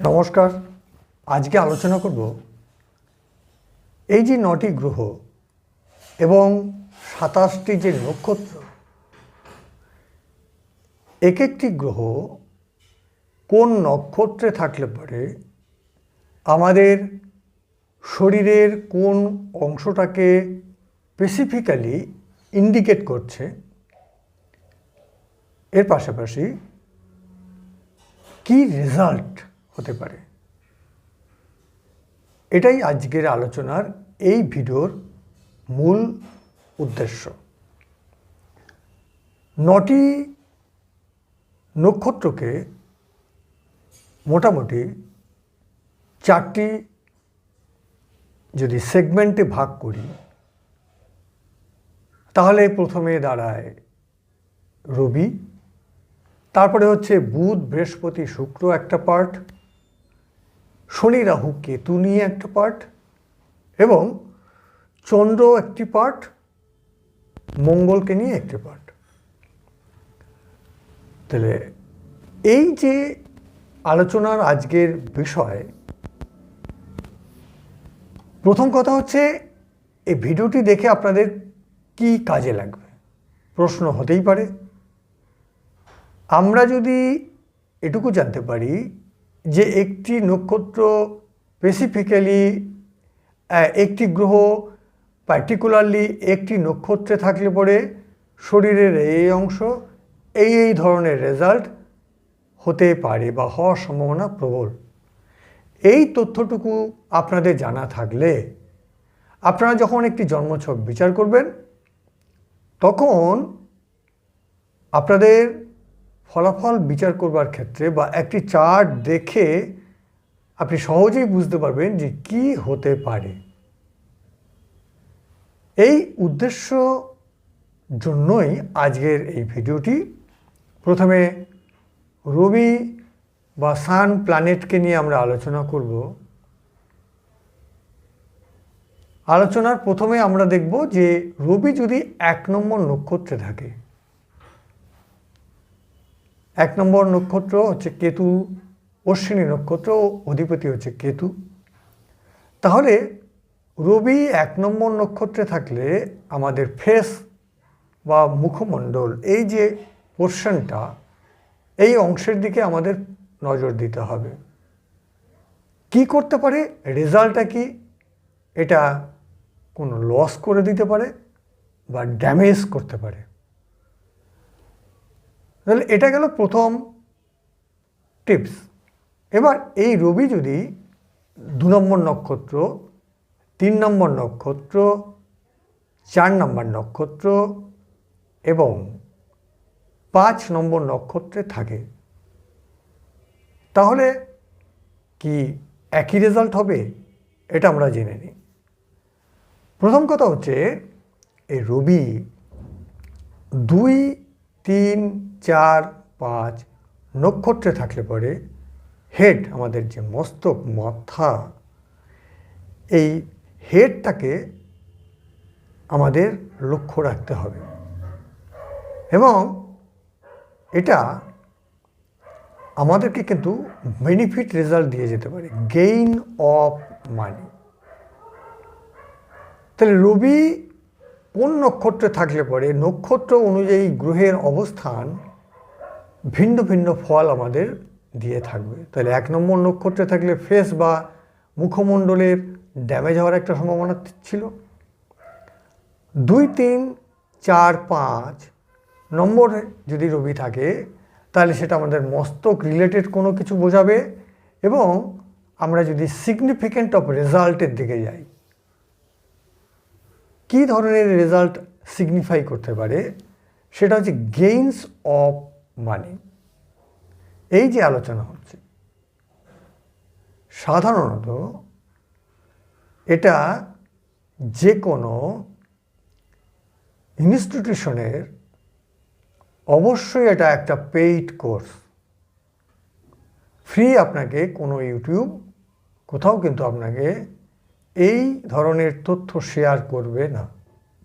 নমস্কার। আজকে আলোচনা করব এই যে নটি গ্রহ এবং সাতাশটি যে নক্ষত্র, এক একটি গ্রহ কোন নক্ষত্রে থাকলে পরে, আমাদের শরীরের কোন অংশটাকে স্পেসিফিক্যালি ইন্ডিকেট করছে, এর পাশাপাশি কি রেজাল্ট হতে পারে। এটাই আজকের আলোচনার এই ভিডিওর মূল উদ্দেশ্য। নটি নক্ষত্রকে মোটামুটি চারটি যদি সেগমেন্টে ভাগ করি, তাহলে প্রথমে দাঁড়ায় রবি, তারপরে হচ্ছে বুধ, বৃহস্পতি, শুক্র একটা পার্ট শনি রাহু কেতু নিয়ে একটা পার্ট এবং চন্দ্র একটি পার্ট মঙ্গলকে নিয়ে একটি পার্ট তাহলে এই যে আলোচনার আজকের বিষয়, প্রথম কথা হচ্ছে এই ভিডিওটি দেখে আপনাদের কি কাজে লাগবে? প্রশ্ন হতেই পারে। আমরা যদি এটুকু জানতে পারি যে একটি নক্ষত্র স্পেসিফিক্যালি একটি গ্রহ পার্টিকুলারলি একটি নক্ষত্রে থাকলে পরে শরীরের এই অংশ, এই এই ধরনের রেজাল্ট হতে পারে বা হওয়ার সম্ভাবনা প্রবল। এই তথ্যটুকু আপনাদের জানা থাকলে আপনারা যখন একটি জন্মছক বিচার করবেন, তখন আপনাদের ফলাফল বিচার করবার ক্ষেত্রে বা একটি চার্ট দেখে আপনি সহজেই বুঝতে পারবেন যে কি হতে পারে। এই উদ্দেশ্য জন্যই আজকের এই ভিডিওটি। প্রথমে রবি বা সান প্ল্যানেটকে নিয়ে আমরা আলোচনা করব। আলোচনার প্রথমে আমরা দেখব যে রবি যদি এক নম্বর নক্ষত্রে থাকে এক নম্বর নক্ষত্র হচ্ছে কেতু, অশ্বিনী নক্ষত্র অধিপতি হচ্ছে কেতু। তাহলে রবি এক নম্বর নক্ষত্রে থাকলে আমাদের ফেস বা মুখমণ্ডল এই যে পোর্শনটা, এই অংশের দিকে আমাদের নজর দিতে হবে। কি করতে পারে? রেজাল্টটা কি? এটা কোনো লস করে দিতে পারে বা ড্যামেজ করতে পারে। তাহলে এটা গেল প্রথম টিপস এবার এই রবি যদি দু নম্বর নক্ষত্র, তিন নম্বর নক্ষত্র, চার নম্বর নক্ষত্র এবং পাঁচ নম্বর নক্ষত্রে থাকে, তাহলে কি একই রেজাল্ট হবে? এটা আমরা জেনে নিই। প্রথম কথা হচ্ছে, এই রবি দুই, তিন চার পাঁচ নক্ষত্রে থাকলে পরে হেড আমাদের যে মস্তক, মাথা, এই হেডটাকে আমাদের লক্ষ্য রাখতে হবে। এবং এটা আমাদেরকে কিন্তু বেনিফিট রেজাল্ট দিয়ে যেতে পারে গেইন অফ মানি তাহলে রবি কোন নক্ষত্রে থাকলে পরে, নক্ষত্র অনুযায়ী গ্রহের অবস্থান ভিন্ন ভিন্ন ফল আমাদের দিয়ে থাকবে। তাহলে এক নম্বর নক্ষত্রে থাকলে ফেস বা মুখমণ্ডলের ড্যামেজ হওয়ার একটা সম্ভাবনা ছিল। দুই, তিন, চার, পাঁচ নম্বরে যদি রবি থাকে, তাহলে সেটা আমাদের মস্তক রিলেটেড কোনো কিছু বোঝাবে এবং আমরা যদি সিগনিফিকেন্ট অফ রেজাল্টের দিকে যাই, কী ধরনের রেজাল্ট সিগনিফাই করতে পারে? সেটা হচ্ছে গেইনস অফ মানি এই যে আলোচনা হচ্ছে, সাধারণত এটা যে কোনো ইনস্টিটিউশনের অবশ্যই এটা একটা পেইড কোর্স ফ্রি আপনাকে কোনো ইউটিউব, কোথাও কিন্তু আপনাকে এই ধরনের তথ্য শেয়ার করবে না,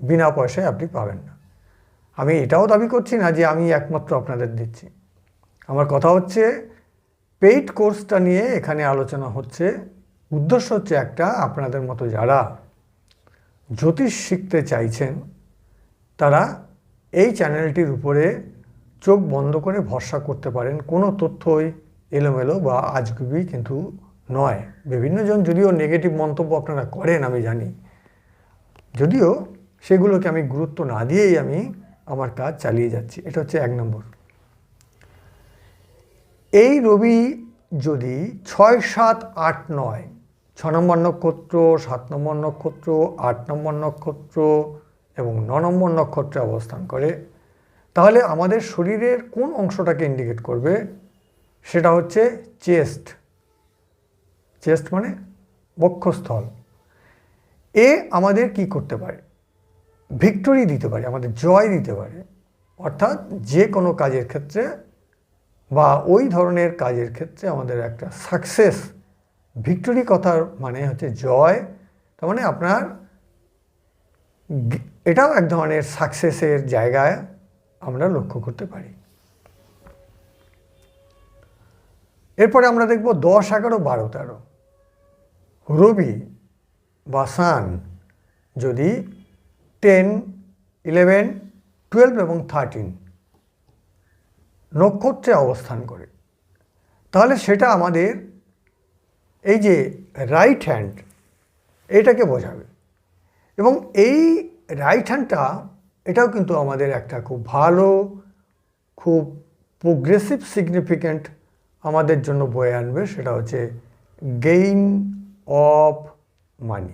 বিনা পয়সায় আপনি পাবেন না। আমি এটাও দাবি করছি না যে আমি একমাত্র আপনাদের দিচ্ছি। আমার কথা হচ্ছে পেইড কোর্সটা নিয়ে এখানে আলোচনা হচ্ছে। উদ্দেশ্য হচ্ছে একটা, আপনাদের মতো যারা জ্যোতিষ শিখতে চাইছেন, তারা এই চ্যানেলটির উপরে চোখ বন্ধ করে ভরসা করতে পারেন। কোনো তথ্যই এলোমেলো বা আজগুবি কিন্তু নয়। বিভিন্নজন যদিও নেগেটিভ মন্তব্য আপনারা করেন, আমি জানি। যদিও সেগুলোকে আমি গুরুত্ব না দিয়েই আমি আমার কাজ চালিয়ে যাচ্ছি। এটা হচ্ছে এক নম্বর। এই রবি যদি ছয় সাত আট নয়, ছ নম্বর নক্ষত্র, সাত নম্বর নক্ষত্র, আট নম্বর নক্ষত্র এবং ন নম্বর নক্ষত্রে অবস্থান করে, তাহলে আমাদের শরীরের কোন অংশটাকে ইন্ডিকেট করবে? সেটা হচ্ছে চেস্ট। চেস্ট মানে বক্ষস্থল। এ আমাদের কি করতে পারে? ভিক্টোরি দিতে পারে, আমাদের জয় দিতে পারে। অর্থাৎ যে কোনো কাজের ক্ষেত্রে বা ওই ধরনের কাজের ক্ষেত্রে আমাদের একটা সাকসেস ভিক্টোরি কথার মানে হচ্ছে জয়। তার মানে আপনার এটাও এক ধরনের সাকসেসের জায়গায় আমরা লক্ষ্য করতে পারি। এরপরে আমরা দেখব দশ, এগারো, বারো, তেরো। রবি বা সান যদি টেন ইলেভেন টুয়েলভ এবং থার্টিন নক্ষত্রে অবস্থান করে। তাহলে সেটা আমাদের এই যে রাইট হ্যান্ড এটাকে বোঝাবে। এবং এই রাইট হ্যান্ডটা এটাও কিন্তু আমাদের একটা খুব ভালো, খুব প্রোগ্রেসিভ সিগনিফিক্যান্ট আমাদের জন্য বয়ে আনবে, সেটা হচ্ছে গেইন অফ মানি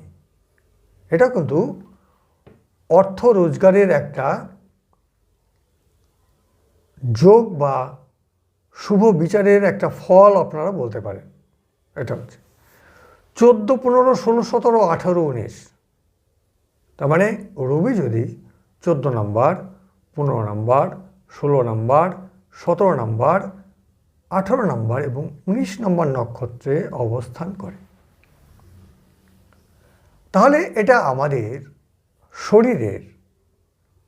এটা কিন্তু অর্থ রোজগারের একটা যোগ বা শুভ বিচারের একটা ফল আপনারা বলতে পারেন। এটা হচ্ছে। চোদ্দ, পনেরো, ষোলো, সতেরো, আঠারো, উনিশ। তার মানে রবি যদি চোদ্দ নাম্বার, পনেরো নাম্বার, ষোলো নাম্বার, সতেরো নাম্বার, আঠারো নাম্বার এবং উনিশ নম্বর নক্ষত্রে অবস্থান করে। তাহলে এটা আমাদের শরীরের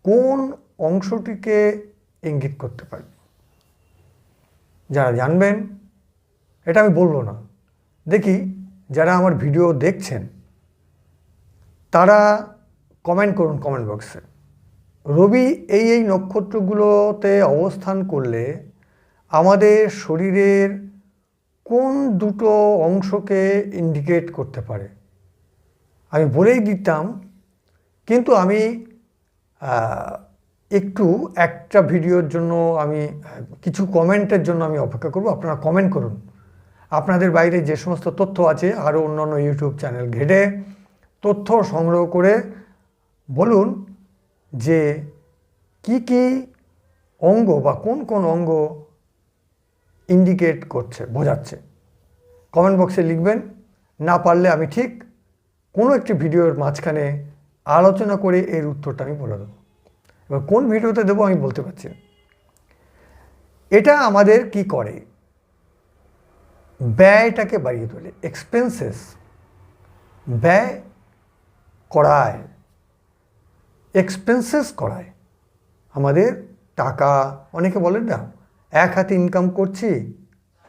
কোন অংশটিকে ইঙ্গিত করতে পারি। যারা জানবেন, এটা আমি বলব না। দেখি যারা আমার ভিডিও দেখছেন, তারা কমেন্ট করুন কমেন্ট বক্সে রবি, এই এই নক্ষত্রগুলোতে অবস্থান করলে আমাদের শরীরের কোন দুটো অংশকে ইন্ডিকেট করতে পারে? আমি বলেই দিতাম, কিন্তু আমি একটু একটা ভিডিওর জন্য আমি, কিছু কমেন্টের জন্য আমি অপেক্ষা করব। আপনারা কমেন্ট করুন। আপনাদের বাইরে যে সমস্ত তথ্য আছে, আরও অন্যান্য ইউটিউব চ্যানেল ঘেটে তথ্য সংগ্রহ করে বলুন যে কি কি অঙ্গ বা কোন কোন অঙ্গ ইন্ডিকেট করছে, বোঝাচ্ছে। কমেন্ট বক্সে লিখবেন। না পারলে আমি ঠিক কোনো একটি ভিডিওর মাঝখানে আলোচনা করে এর উত্তরটা আমি বলে দেবো। এবার কোন ভিডিওতে দেবো আমি বলতে পারছি না। এটা আমাদের কি করে? ব্যয়টাকে বাড়িয়ে তোলে এক্সপেন্সেস ব্যয় করায় এক্সপেন্সেস করায়। আমাদের টাকা, অনেকে বলেন না, এক হাতে ইনকাম করছি,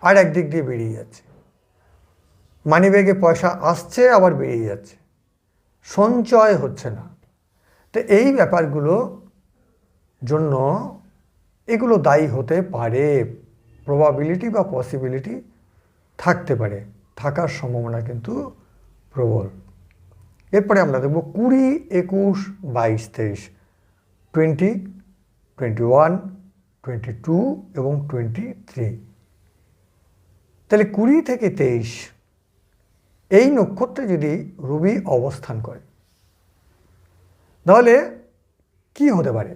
আর একদিক দিয়ে বেরিয়ে যাচ্ছে। মানিব্যাগে পয়সা আসছে, আবার বেরিয়ে যাচ্ছে। সঞ্চয় হচ্ছে না। তো এই ব্যাপারগুলো জন্য এগুলো দায়ী হতে পারে। প্রবাবিলিটি বা পসিবিলিটি থাকতে পারে। থাকার সম্ভাবনা কিন্তু প্রবল। এরপরে আমরা দেখব কুড়ি, একুশ, বাইশ, তেইশ twenty twenty one twenty two এবং টোয়েন্টি থ্রি তাহলে কুড়ি থেকে তেইশ, এই নক্ষত্রে যদি রবি অবস্থান করে, তাহলে কি হতে পারে?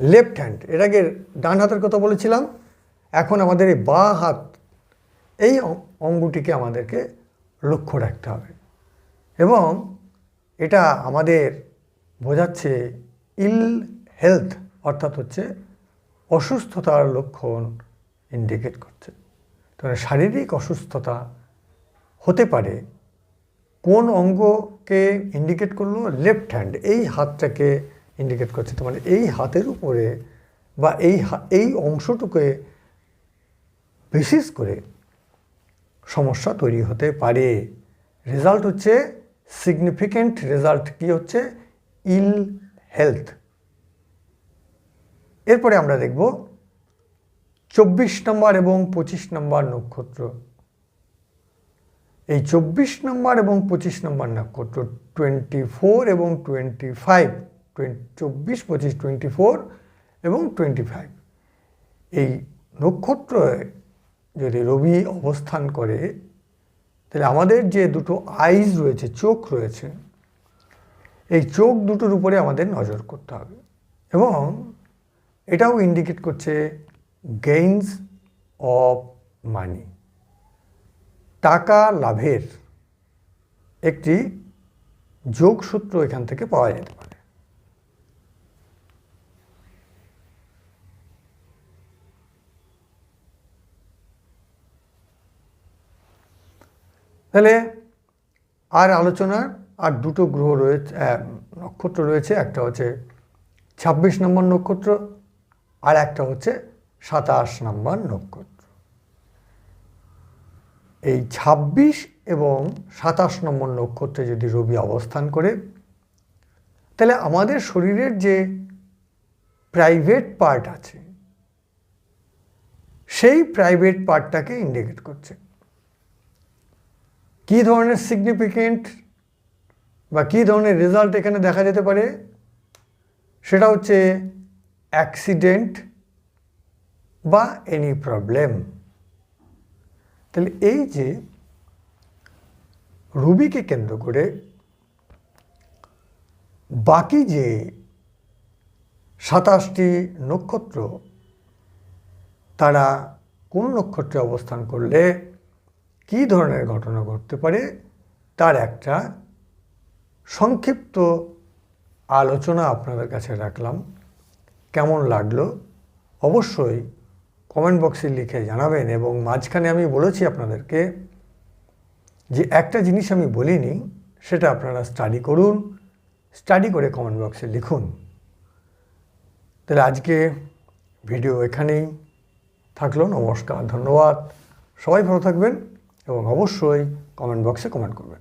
লেফট হ্যান্ড এর আগে ডান হাতের কথা বলেছিলাম, এখন আমাদের এই বা হাত, এই অঙ্গটিকে আমাদেরকে লক্ষ্য রাখতে হবে। এবং এটা আমাদের বোঝাচ্ছে ইল হেলথ অর্থাৎ হচ্ছে অসুস্থতার লক্ষণ ইন্ডিকেট করছে। তাহলে শারীরিক অসুস্থতা হতে পারে, কোন অঙ্গকে ইন্ডিকেট করল? লেফট হ্যান্ড এই হাতটাকে ইন্ডিকেট করছে। তার মানে এই হাতের উপরে বা এই এই অংশটুকে বিশেষ করে সমস্যা তৈরি হতে পারে। রেজাল্ট হচ্ছে সিগনিফিক্যান্ট রেজাল্ট কি হচ্ছে? ইল হেলথ এরপরে আমরা দেখব চব্বিশ নম্বর এবং পঁচিশ নম্বর নক্ষত্র। এই চব্বিশ নম্বর এবং পঁচিশ নম্বর নক্ষত্র টোয়েন্টি ফোর এবং টোয়েন্টি ফাইভ চব্বিশ, পঁচিশ টোয়েন্টি ফোর এবং টোয়েন্টি ফাইভ এই নক্ষত্র যদি রবি অবস্থান করে, তাহলে আমাদের যে দুটো আইজ রয়েছে, চোখ রয়েছে, এই চোখ দুটোর উপরে আমাদের নজর করতে হবে। এবং এটাও ইন্ডিকেট করছে গেইনস অফ মানি টাকা লাভের একটি যোগসূত্র এখান থেকে পাওয়া যেতে পারে। তাহলে আর আলোচনার আর দুটো গ্রহ রয়েছে নক্ষত্র রয়েছে, একটা হচ্ছে ছাব্বিশ নম্বর নক্ষত্র, আর একটা হচ্ছে সাতাশ নম্বর নক্ষত্র। এই ছাব্বিশ এবং সাতাশ নম্বর নক্ষত্রে যদি রবি অবস্থান করে, তাহলে আমাদের শরীরের যে প্রাইভেট পার্ট আছে, সেই প্রাইভেট পার্টটাকে ইন্ডিকেট করছে। কী ধরনের সিগনিফিকেন্ট বা কী ধরনের রেজাল্ট এখানে দেখা যেতে পারে? সেটা হচ্ছে অ্যাক্সিডেন্ট বা এনি প্রবলেম তাহলে এই যে রুবিকে কেন্দ্র করে বাকি যে সাতাশটি নক্ষত্র, তারা কোন নক্ষত্রে অবস্থান করলে কী ধরনের ঘটনা ঘটতে পারে তার একটা সংক্ষিপ্ত আলোচনা আপনাদের কাছে রাখলাম। কেমন লাগল অবশ্যই কমেন্ট বক্সে লিখে জানাবেন এবং মাঝখানে আমি বলেছি আপনাদেরকে যে একটা জিনিস আমি বলিনি সেটা আপনারা স্টাডি করুন স্টাডি করে কমেন্ট বক্সে লিখুন। তাহলে আজকে ভিডিও এখানেই থাকল, নমস্কার, ধন্যবাদ। সবাই ভালো থাকবেন। এবং অবশ্যই কমেন্ট বক্সে কমেন্ট করবেন।